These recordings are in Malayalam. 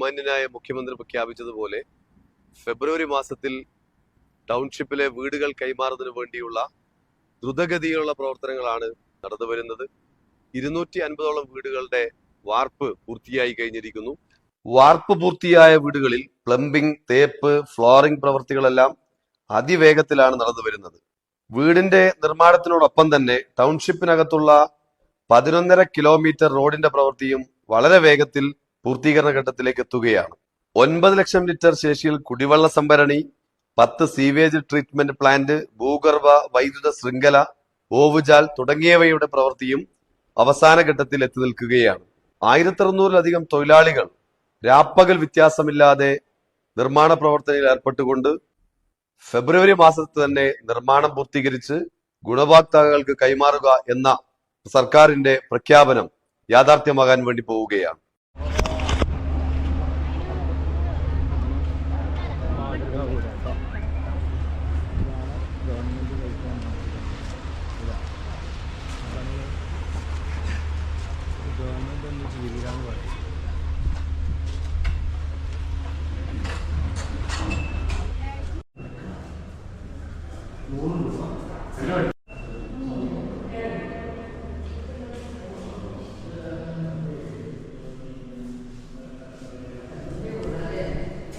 ബഹുമാന്യനായ മുഖ്യമന്ത്രി പ്രഖ്യാപിച്ചതുപോലെ ഫെബ്രുവരി മാസത്തിൽ ടൗൺഷിപ്പിലെ വീടുകൾ കൈമാറുന്നതിന് വേണ്ടിയുള്ള ദ്രുതഗതിയിലുള്ള പ്രവർത്തനങ്ങളാണ് നടന്നു വരുന്നത്. ഇരുന്നൂറ്റി അൻപതോളം വീടുകളുടെ വാർപ്പ് പൂർത്തിയായി കഴിഞ്ഞിരിക്കുന്നു. വാർപ്പ് പൂർത്തിയായ വീടുകളിൽ പ്ലംബിംഗ് തേപ്പ് ഫ്ലോറിംഗ് പ്രവൃത്തികളെല്ലാം അതിവേഗത്തിലാണ് നടന്നു വരുന്നത്. വീടിന്റെ നിർമ്മാണത്തിനോടൊപ്പം തന്നെ ടൗൺഷിപ്പിനകത്തുള്ള പതിനൊന്നര കിലോമീറ്റർ റോഡിന്റെ പ്രവൃത്തിയും വളരെ വേഗത്തിൽ പൂർത്തീകരണ ഘട്ടത്തിലേക്ക് എത്തുകയാണ്. ഒൻപത് ലക്ഷം ലിറ്റർ ശേഷിയിൽ കുടിവെള്ള സംഭരണി പത്ത് സീവേജ് ട്രീറ്റ്മെന്റ് പ്ലാന്റ് ഭൂഗർഭ വൈദ്യുത ശൃംഖല ഓവുചാൽ തുടങ്ങിയവയുടെ പ്രവൃത്തിയും അവസാന ഘട്ടത്തിൽ എത്തി നിൽക്കുകയാണ്. ആയിരത്തി അറുന്നൂറിലധികം തൊഴിലാളികൾ രാപ്പകൽ വ്യത്യാസമില്ലാതെ നിർമ്മാണ പ്രവർത്തനയിൽ ഏർപ്പെട്ടുകൊണ്ട് ഫെബ്രുവരി മാസത്തിൽ തന്നെ നിർമ്മാണം പൂർത്തീകരിച്ച് ഗുണഭോക്താക്കൾക്ക് കൈമാറുക എന്ന സർക്കാരിന്റെ പ്രഖ്യാപനം യാഥാർത്ഥ്യമാകാൻ വേണ്ടി പോവുകയാണ്. 움직임이라는 거예요.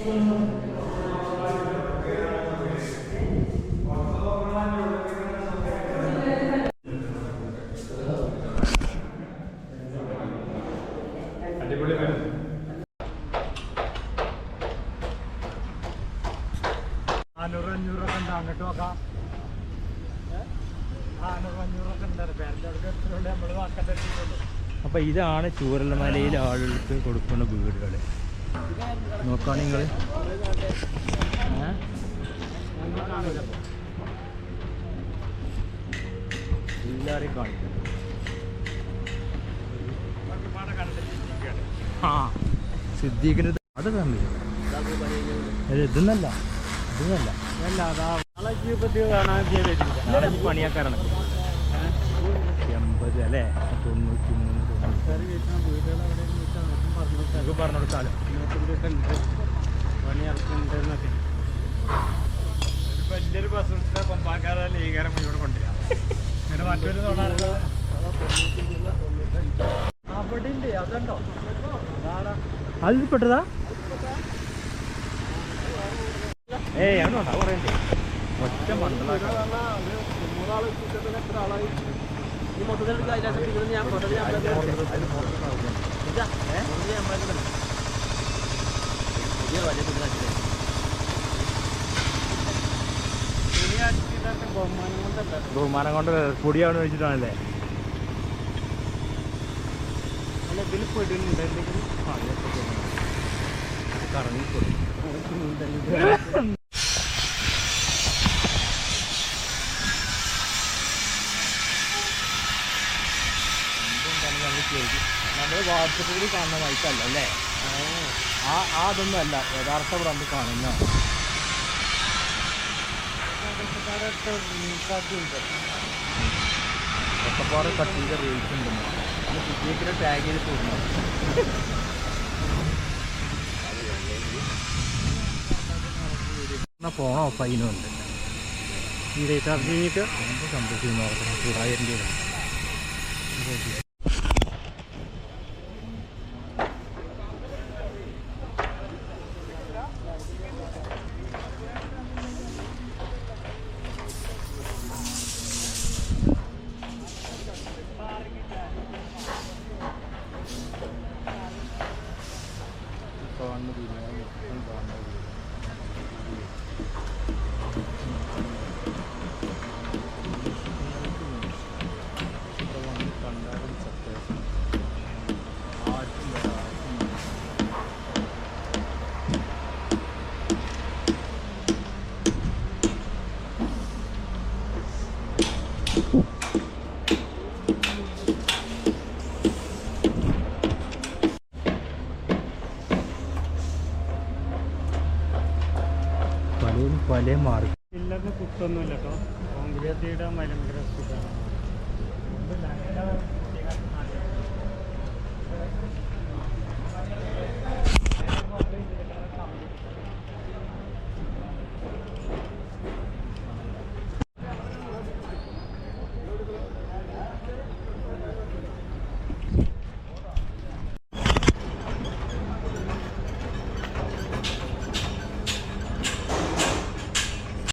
음. ഉണ്ട് അങ്ങോട്ട് നോക്കാം. അപ്പോൾ ഇതാണ് ചൂരലമലയിൽ ആളുകൾക്ക് കൊടുക്കുന്ന വീടുകൾ നോക്കുകയാണെങ്കിൽ നിങ്ങൾ എല്ലാവരെയും കാണിക്കും. ആ സിദ്ദീഖിന് അത് കണ്ടില്ല? ഇത് ഇതൊന്നല്ല. ഇനി പണിയാക്കാരാണ് എൺപത് അല്ലേ? തൊണ്ണൂറ്റി മൂന്ന് അവിടെ പറഞ്ഞു കൊടുത്താലും പണി ഇറക്കുന്നുണ്ട് എന്നൊക്കെ ഒരു വലിയൊരു ബസ് കൊമ്പാക്കാരെ ലീകാരം മുന്നോട്ട് കൊണ്ടുവരാം. അങ്ങനെ മറ്റൊരു അവിടെ അതിൽ പെട്ടതാ ഏയ് കുറേ ഒറ്റ ബഹുമാനം കൊണ്ട് പൊടിയാണ് വെച്ചിട്ടാണല്ലേ? അല്ല ഇതിൽ പെടുന്നുണ്ട്. എന്തെങ്കിലും കറങ്ങിക്കൊടുക്കും നമ്മൾ വാട്സപ്പിൽ കാണുന്ന മൈക്കല്ല അല്ലേ? ആ ആ അതൊന്നും അല്ല. യഥാർത്ഥ ഇവിടെ നമ്മൾ കാണുന്ന കട്ടിയുടെ റേറ്റ് ഉണ്ടെന്ന് അത് ടാഗ് ചെയ്ത് തോന്നുന്നു ഫോൺ ഓഫ് ആയിന്നുണ്ട് ഈ റീചാർജ് കംപ്ലീറ്റ് ചെയ്യുന്ന പലരും പല മാർഗം. കുത്തൊന്നുമില്ല കേട്ടോ. കോൺഗ്രസ്